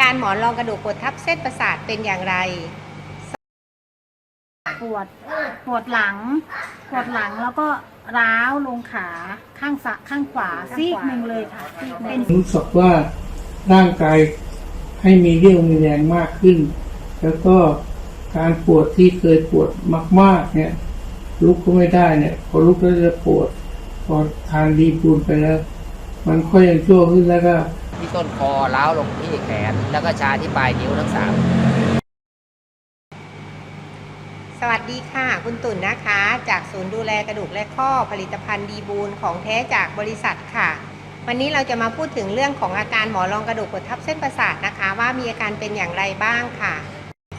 การหมอนรองกระดูกกดทับเส้นประสาทเป็นอย่างไร ปวดปวดหลัง ปวดหลังแล้วก็ร้าวลงขาข้างสะข้างขวาซีกหนึ่งเลยค่ะเป็นรู้สึกว่าร่างกายให้มีเรี่ยวมีแรงมากขึ้น แล้วก็การปวดที่เคยปวดมาก ๆ เนี่ยลุกก็ไม่ได้เนี่ย พอลุกแล้วจะปวด พอทานดีปูนไปแล้ว มันค่อยยังชั่วขึ้นแล้วก็ ที่ต้นคอล้าวลงที่แขน แล้วก็ชาที่ปลายนิ้วทั้งสามสวัสดีค่ะ คุณตุ่นนะคะ จากศูนย์ดูแลกระดูกและข้อผลิตภัณฑ์ดีบูนของแท้จากบริษัทค่ะ วันนี้เราจะมาพูดถึงเรื่องของอาการหมอนรองกระดูกกดทับเส้นประสาทนะคะ ว่ามีอาการเป็นอย่างไรบ้างค่ะ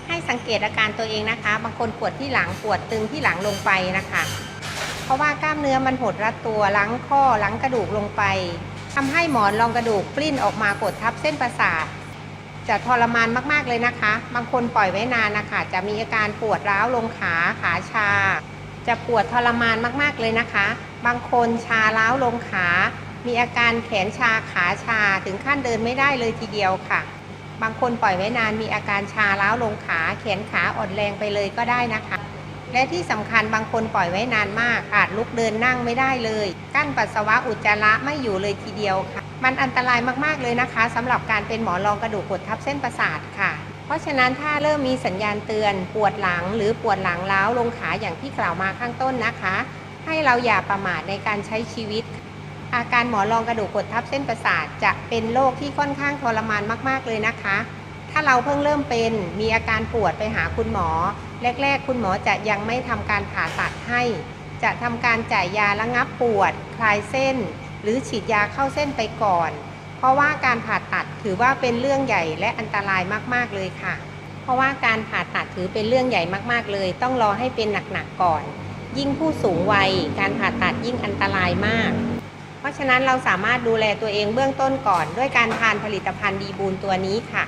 ให้สังเกตอาการตัวเองนะคะ บางคนปวดที่หลังปวดตึงที่หลังลงไปนะคะ เพราะว่ากล้ามเนื้อมันหดรัดตัวลังข้อลังกระดูกลงไป ทำให้หมอนรองกระดูกปลิ้นออกมากดทับเส้นประสาท จะทรมานมากๆเลยนะคะ บางคนปล่อยไว้นานนะคะจะมีอาการปวดร้าวลงขาขาชา จะปวดทรมานมากๆเลยนะคะ บางคนชาร้าวลงขา มีอาการแขนชาขาชาถึงขั้นเดินไม่ได้เลยทีเดียวค่ะ บางคนปล่อยไว้นานมีอาการชาร้าวลงขา แขนขาอ่อนแรงไปเลยก็ได้นะคะ และที่สำคัญบางคนปล่อยไว้นานมาก อาจลุกเดินนั่งไม่ได้เลย กั้นปัสสาวะอุจจาระไม่อยู่เลยทีเดียวค่ะ มันอันตรายมากๆเลยนะคะสำหรับการเป็นหมอนรองกระดูกกดทับเส้นประสาทค่ะ เพราะฉะนั้นถ้าเริ่มมีสัญญาณเตือนปวดหลัง หรือปวดหลังล้าวลงขาอย่างที่กล่าวมาข้างต้นนะคะ ให้เราอย่าประมาทในการใช้ชีวิต อาการหมอนรองกระดูกกดทับเส้นประสาทจะเป็นโรคที่ค่อนข้างทรมานมากๆเลยนะคะ ถ้าเราเพิ่งเริ่มเป็นมีอาการปวดไปหาคุณหมอ แรก ๆ คุณหมอจะยังไม่ทำการผ่าตัดให้ จะทำการจ่ายยาระงับปวด คลายเส้น หรือฉีดยาเข้าเส้นไปก่อน เพราะว่าการผ่าตัดถือว่าเป็นเรื่องใหญ่และอันตรายมากๆเลยค่ะ เพราะว่าการผ่าตัดถือเป็นเรื่องใหญ่มากๆเลย ต้องรอให้เป็นหนักๆก่อน ยิ่งผู้สูงวัย การผ่าตัดยิ่งอันตรายมาก เพราะฉะนั้นเราสามารถดูแลตัวเองเบื้องต้นก่อน ด้วยการทานผลิตภัณฑ์ดีบูนตัวนี้ค่ะ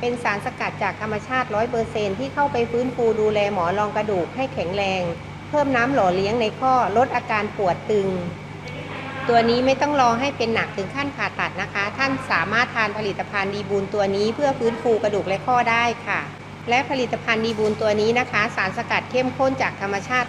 เป็นสารสกัดจากธรรมชาติ100%ที่เข้าไปฟื้นฟูดูแลหมอนรองกระดูกให้แข็งแรง เพิ่มน้ำหล่อเลี้ยงในข้อลดอาการปวดตึง ตัวนี้ไม่ต้องรอให้เป็นหนักถึงขั้นผ่าตัดนะคะ ท่านสามารถทานผลิตภัณฑ์ดีบูนตัวนี้เพื่อฟื้นฟูกระดูกและข้อได้ค่ะ และผลิตภัณฑ์ดีบูนตัวนี้นะคะ สารสกัดเข้มข้นจากธรรมชาติ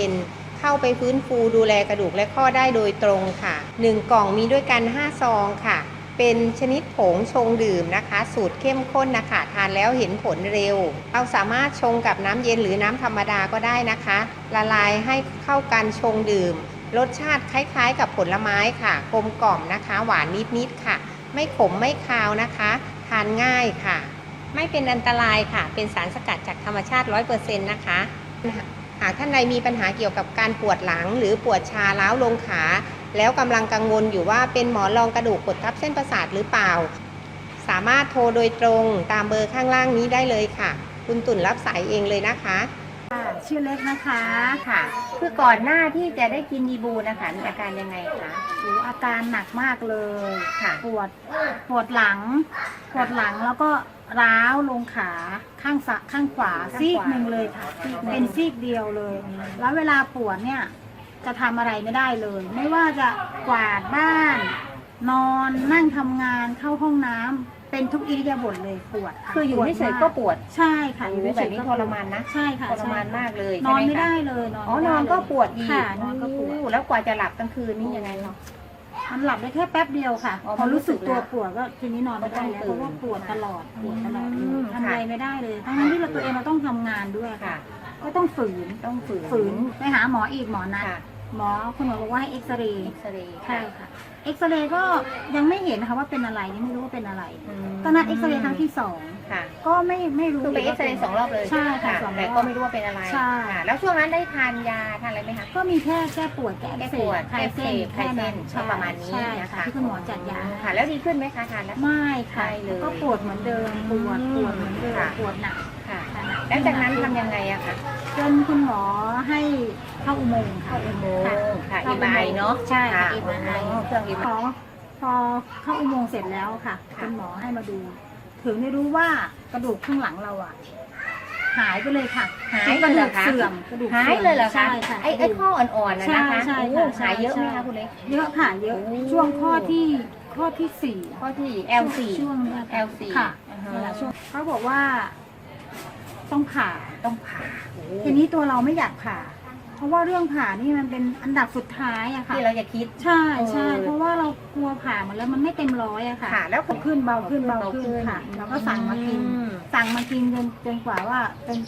100%เข้าไปฟื้นฟูดูแลกระดูกและข้อได้โดยตรงค่ะ 1 กล่องมีด้วยกัน 5 ซองค่ะ เป็นชนิดผงชงดื่มนะคะ สูตรเข้มข้นนะคะทานแล้วเห็นผลเร็ว เราสามารถชงกับน้ำเย็นหรือน้ำธรรมดาก็ได้นะคะ ละลายให้เข้ากันชงดื่ม รสชาติคล้ายๆ กับผลไม้ค่ะกลมกล่อมนะคะ หวานนิดๆค่ะ ไม่ขมไม่คาวนะคะ ทานง่ายค่ะ ไม่เป็นอันตรายค่ะ เป็นสารสกัดจากธรรมชาติ 100%นะคะากท่านใดมีปัญหาเกี่ยวกับการปวดหลัง หรือปวดชาล้าวลงขา แล้วกำลังกังวลอยู่ว่าเป็นหมอนรองกระดูกกดทับเส้นประสาทหรือเปล่า สามารถโทรโดยตรงตามเบอร์ข้างล่างนี้ได้เลยค่ะ คุณตุ่นรับสายเองเลยนะคะค่ะชื่อเล็กนะคะค่ะ คือก่อนหน้าที่จะได้กินดีบูนะคะมีอาการยังไงคะหูอาการหนักมากเลยค่ะ ปวดปวดหลัง ปวดหลังแล้วก็ ร้าวลงขาข้างสะข้างขวาข้างขวา ซีกหนึ่งเลยค่ะซีกหนึ่งเป็นซีกเดียวเลย แล้วเวลาปวดเนี่ยจะทำอะไรไม่ได้เลย ไม่ว่าจะกวาดบ้าน นอนนั่งทำงานเข้าห้องน้ำเป็นทุกอิริยาบถเลยปวดะคืออยู่ปวดเฉยๆมาก็ปวดใช่ค่ะโอ้อยู่โหเฉแบบยๆนี้ก็ทรมานนะใช่ค่ะทรมานใช่มากเลยนอนใช่หไม่คะได้เลยนอนอ๋อไม่นได้อนก็ปวดอีกค่ะนอนก็ปวดโแล้วกว่าจะหลับกลางคืนนี่ยังไงเนาะ มันหลับได้แค่แป๊บเดียวค่ะอ๋อพอรู้สึกมันรู้สึกตัวแล้วปวดก็ทีนี้นอนไม่ได้แล้วก็ต้องตื่นเพราะว่าปวดตลอดปวดตลอดเลอืมยทำอะไรค่ะไม่ได้เลยทั้งที่เราตัวเองเราต้องทำงานด้วยค่ะ ค่ะ ก็ต้องฝืนต้องฝืน ฝืนไปหาหมออีกหมอนัด ค่ะ หมอคุณหมอบอกว่าให้เอ็กซเรย์เอ็กซเรย์ใช่ค่ะเอ็กซเรย์ก็ยังไม่เห็นนะคะว่าเป็นอะไรยังไม่รู้ว่าเป็นอะไรมตอนนั้นเอ็กซเรย์ครั้งที่สองค่ะก็ไม่ไม่รู้คือไปเอ็กซเรย์สองรอบเลยใช่ค่ะสองรอบแต่ก็ไม่รู้ว่าเป็นอะไรใช่ค่ะแล้วช่วงนั้นได้ทานยาทานอะไรไหมคะก็มีแค่แก้ปวดแก้อักแก้เสปวบดคลายเส้นแก้อักเสบคลายเส้นใช่ประมาณนี้ใช่นะคะที่คุณหมอจัดยาให้ค่ะ แล้วดีขึ้นไหมคะทานแล้วไม่ค่ะไม่เลยก็ปวดเหมือนเดิมปวดปวดเหมือนเดิมค่ะปวดหนักค่ะค่ะหนัแล้วจากนั้นทำยังไงอะคะจนคุณหมอให้ เข้าอุโมงค์ค่ะเข้าอุโมงค์ค่ะเข้า MRI เนอะใช่ค่ะค่ะ MRI อ๋อเครื่องพ MRI อพอเข้าอุโมงค์เสร็จแล้วค่ะค่ะคุณหมอให้มาดู ถึงได้รู้ว่ากระดูกข้างหลังเราอะหายไปเลยค่ะหายกระเลดูยกคะเสื่อมกระดูกหายสื่อมเลยเหรอคะใช่ค่ะไอ้ไอ้ข้ออ่อนๆนะนะคะใช่โอ้ค่ะหายเยอะไหมใช่คะคุณเล็กเยอะค่ะเยอะโอ้ช่วงข้อที่ข้อที่สี่ข้อที่ L4 ช่วงเนี้ยค่ะ L4 ค่ะอนี่แหละช่วงเขาบอกว่า ต้องผ่าต้องผ่าทีนี้ตัวเราไม่อยากผ่าเพ ราะว่าเรื่องผ่านี่มันเป็นอันดับสุดท้ายอะค่ะที่เราจะคิด ใช่ใช่เออเพราะว่าเรากลัวผ่ามาแล้วมันไม่เต็มร้อยอะค่ะค่ะแล้วเบาขึ้นเบาขึ้นเบาเบาขึ้ขึ้นนค่ะแล้วก็สั่งมากิน อืมสั่งมากินจนจนกว่าว่าเป็น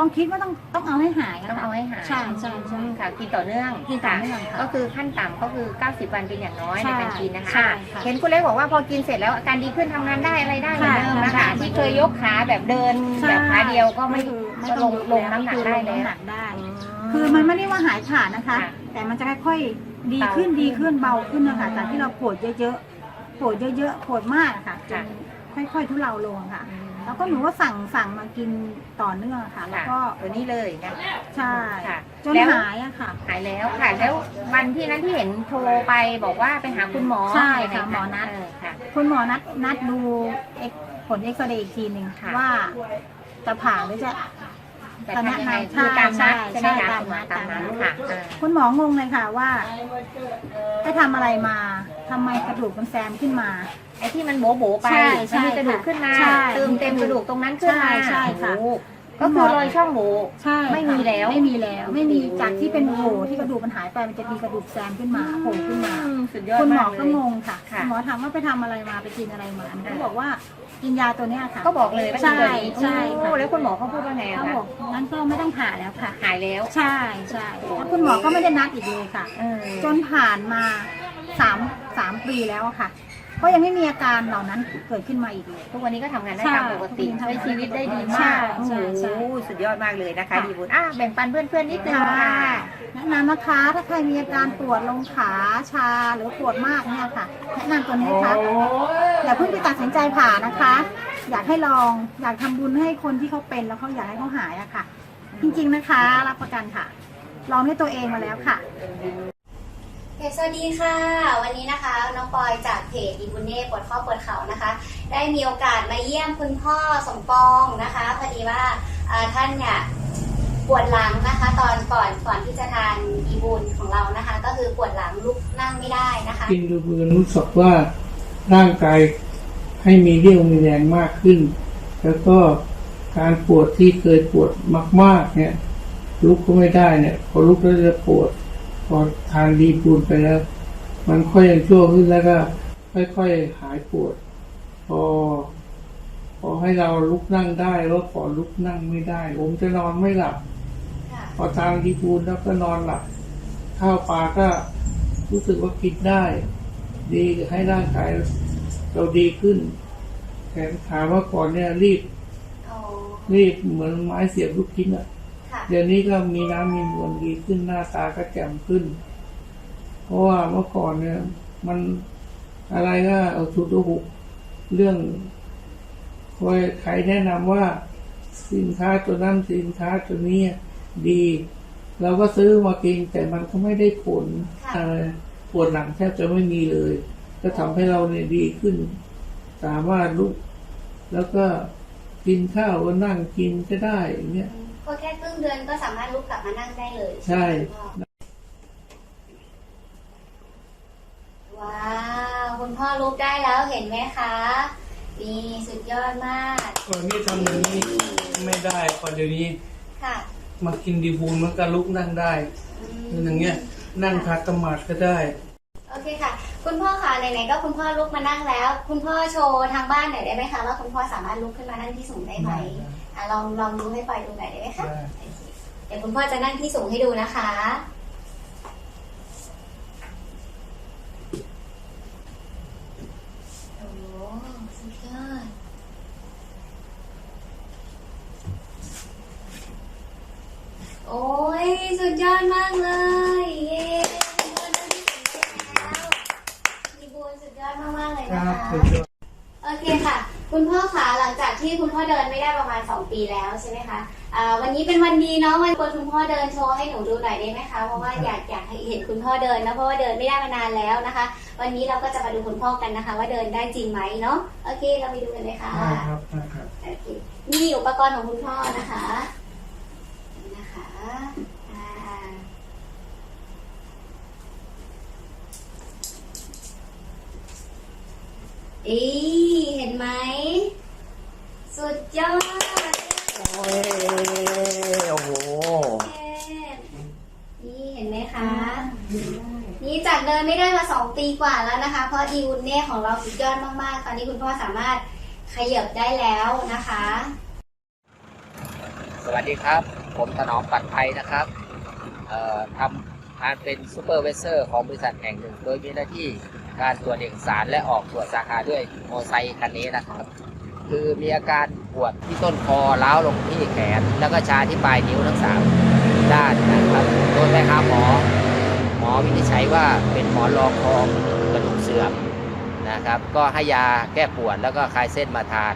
ต้องคิดว่าต้องต้องเอาให้หายะต้องค่ะเอาให้หายใช่ใช่ใช่ค่ะกินต่อเนื่องกินต่อเนื่องค่ะก็คือขั้นต่ำก็คือ 90 วันเป็นอย่างน้อยใช่ในการกินนะคะใช่อะค่ะเห็นคุณเล็กบอกว่าพอกินเสร็จแล้วอาการดีขึ้นทำงานได้อะไรได้เหมือนเดิมนะคะค่ะที่เคยยกขาแบบเดินแบบขาเดียวก็ไม่คือไม่ก็ต้ลองงลงน้ำหนักได้ลแล้งวน้ำหนักได้ คือมันไม่ได้ว่าหายขาดนะคะค่ะแต่มันจะค่อยๆดีขึ้นเบาขึ้นดีขึ้นเบาขึ้นนะคะจากที่เราปวดเยอะๆปวดเยอะๆปวดมากอะค่ะจค่ะนค่อยๆทุเลาลงค่ะ แล้วก็หนูก็สั่งสั่งมากินต่อเนื่องค่ะ แล้วก็ตัวนี้เลยนะใช่ค่ะจนแล้วหายอะค่ะ หายแล้วค่ะ แล้ววันที่นั้นที่เห็นโทรไปบอกว่าไปหาคุณหมอใช่ยังไงค่ะหมอนัดเค่ะคุณหมอนัดนัดดูเอ็กผลเอ็กซเรย์อีกทีหนึ่งค่ะว่าจะผ่าหรือจะ แต่ทำยังไงใช่คือตามนัดใช่ใช่ไหมใช่คะตามคุณหมอนัดตามนัดตามนัดค่ะอ่า คุณหมองงเลยค่ะว่าไปทำอะไรมาทำไมกระดูกมันแซมขึ้นมา ไอ้ที่มันโบโบๆไปใช่ใช่มันมีกระดูกขึ้นมาใช่เติมเต็มกระดูกตรงนั้นขึ้นมาใช่ใช่ค่ะโอ้โหก็คือรอยช่องโบใช่ไม่มีแล้ว ไม่มีแล้ว ไม่มีจากที่เป็นโหที่กระดูกมันหายไปมันจะมีกระดูกแซมขึ้นมาโผล่ขึ้นมา อืสุดยอดคุณหมอมากเลก็ย งงค่ะค่ะ คุณหมอถามว่าไปทำอะไรมาไปกินอะไรมาหนูก็บอกว่า กินยาตัวเนี้ยค่ะ ก็บอกเลยว่าใช่เป็นตัวนี้ใช่ค่ะ โอ้แล้วคุณหมอเขาพูดว่าไงอะเขาคะบอกงั้นก็ไม่ต้องผ่าแล้วค่ะ หายแล้ว ใช่ใช่แล้วคุณหมอก็ไม่ได้นัดอีกเลยค่ะ เออจนผ่านมาสามสามปีแล้วอะค่ะ ก็ยังไม่มีอาการเหล่านั้นเกิดขึ้นมาอีกเลย ทุกวันนี้ก็ทำงานได้ใช่ตามปกติทำงานใช้ชีวิตได้ดีใช่มากใช่ใช่โอ้โหสุดยอดมากเลยนะคะค่ะดีบุญอะแบ่งปันเพื่อนๆนิดนึงค่ะค่ะ แนะนำนะคะถ้าใครมีอาการปวดลงขาชาหรือปวดมากเนี่ยค่ะ แนะนำตัวนี้ค่ะอย่าเพิ่งไปตัดสินใจผ่านะคะ อยากให้ลองอยากทำบุญให้คนที่เขาเป็นแล้วเขาอยากให้เขาหายอะค่ะ จริงๆนะคะ รับประกันค่ะ ลองด้วยตัวเองมาแล้วค่ะ โอเคสวัสดีค่ะ วันนี้นะคะน้องปอยจากเพจอีบุเน่ปวดข้อปวดเข่านะคะ ได้มีโอกาสมาเยี่ยมคุณพ่อสมปองนะคะพอดีว่าท่านเนี่ยปวดหลังนะคะ ตอนก่อนก่อนที่จะทานอีบุนของเรานะคะ ก็คือปวดหลังลุกนั่งไม่ได้นะคะกินดูมือรู้สึกว่าร่างกายให้มีเรี่ยวมีแรงมากขึ้น แล้วก็การปวดที่เคยปวดมาก ๆ เนี่ยลุกก็ไม่ได้เนี่ยพอลุกแล้วจะปวด พอทานดีบูนไปแล้ว มันค่อยยังชั่วขึ้นแล้วก็ ค่อยๆหายปวด พอ พอให้เราลุกนั่งได้แล้วพอลุกนั่งไม่ได้ ผมจะนอนไม่หลับค่ะพอทานดีบูนแล้วก็นอนหลับ ข้าวปลาก็รู้สึกว่ากินได้ ดีให้ร่างกายเราดีขึ้นแขนขาเมื่อก่อนเนี่ยรีบโอ้รีบเหมือนไม้เสียบลูกชิ้นอะค่ะ เดี๋ยวนี้ก็มีน้ำมีนวลดีขึ้นหน้าตาก็แจ่มขึ้น เพราะว่าเมื่อก่อนเนี่ย มันอะไรก็เอาทุดหุกเรื่องคอยใครแนะนำว่าสินค้าตัวนั้นสินค้าตัวนี้ดี เราก็ซื้อมากินแต่มันก็ไม่ได้ผลอะไรปวดหลังแทบจะไม่มีเลย ก็ทำให้เราเนี่ยดีขึ้น สามารถลุก แล้วก็กินข้าวก็นั่งกินก็ได้อย่างเงี้ย ก็แค่ครึ่งเดือนก็สามารถลุกกลับมานั่งได้เลยใช่ไหมคุณพ่อว้าวคุณพ่อลุกได้แล้วเห็นไหมคะนี่สุดยอดมากก่อนนี้ทำอย่างนี้ไม่ได้พอเดี๋ยวนี้ ค่ะ มากินดีบูนมันก็ลุกนั่งได้อืม อย่างเงี้ยนั่งคัดสมาธิก็ได้ โอเคค่ะ คุณพ่อคะไหนๆก็คุณพ่อลุกมานั่งแล้ว คุณพ่อโชว์ทางบ้านหน่อยได้ไหมคะว่าคุณพ่อสามารถลุกขึ้นมานั่งที่สูงได้ไหมได้ อะลองลองดูให้ปอยดูหน่อยได้ไหมคะได้โอเคเดี๋ยวคุณพ่อจะนั่งที่สูงให้ดูนะคะ โอ้สุดยอดโอ้ยสุดยอดมากเลยเย้คุณพ่อนั่งที่สูงได้แล้วมีบูนสุดยอดมากๆเลย ค นะ รับ คะ สุดยอด โอเคค่ะ คุณพ่อคะหลังจากที่ คุณพ่อเดินไม่ได้ประมาณ 2 ปีแล้วใช่ไหมคะอ่าวันนี้เป็นวันดีเนาะวันควรคุณพ่อเดินโชว์ให้หนูดูหน่อยได้ไหมคะเพราะว่าอยากอยากให้เห็นคุณพ่อเดินนะเพราะว่าเดินไม่ได้มานานแล้วนะคะ วันนี้เราก็จะมาดูคุณพ่อกันนะคะ ว่าเดินได้จริงไหมเนาะโอเคเราไปดูกันเลยค่ะได้ครับได้ครับโอเคนี่อุปกรณ์ของคุณพ่อนะคะนี่นะคะอ่าอีเห็นไหม 2 ปีกว่าแล้วนะคะ เพราะดีวุนเน่ของเราสุดยอดมาก ๆ ตอนนี้คุณพ่อสามารถขยับได้แล้วนะคะ สวัสดีครับ ผมถนอมปัดไทยนะครับทำงานเป็นซูเปอร์เวเซอร์ของบริษัทแห่งหนึ่ง โดยมีหน้าที่การตรวจเอกสารและออกตรวจสาขาด้วยมอไซค์คันนี้นะครับ คือมีอาการปวดที่ต้นคอล้าวลงที่แขน แล้วก็ชาที่ปลายนิ้วทั้งสามด้านนะครับโดยไปหาหมอ วินิจฉัยว่าเป็นหมอนรองคอกระดูกเสื่อมนะครับ ก็ให้ยาแก้ปวดแล้วก็คลายเส้นมาทาน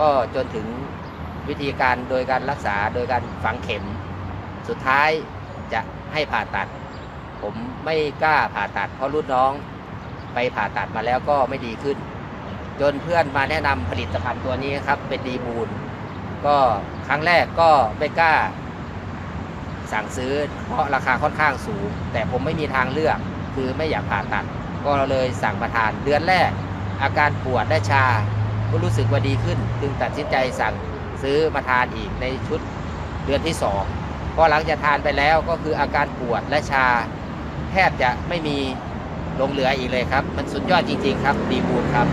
ก็จนถึงวิธีการโดยการรักษาโดยการฝังเข็ม สุดท้ายจะให้ผ่าตัด ผมไม่กล้าผ่าตัด เพราะรุ่นน้องไปผ่าตัดมาแล้วก็ไม่ดีขึ้น จนเพื่อนมาแนะนำผลิตภัณฑ์ตัวนี้ครับเป็นดีบูลก็ครั้งแรกก็ไม่กล้า สั่งซื้อ เพราะราคาค่อนข้างสูง แต่ผมไม่มีทางเลือก คือไม่อยากผ่าตัด ก็เลยสั่งมาทานเดือนแรก อาการปวดและชา ก็รู้สึกว่าดีขึ้น จึงตัดสินใจสั่งซื้อมาทานอีกในชุดเดือนที่สองพอหลังจากทานไปแล้วก็คืออาการปวดและชา แทบจะไม่มีลงเหลืออีกเลยครับ มันสุดยอดจริง ๆ ครับดีบูลครับ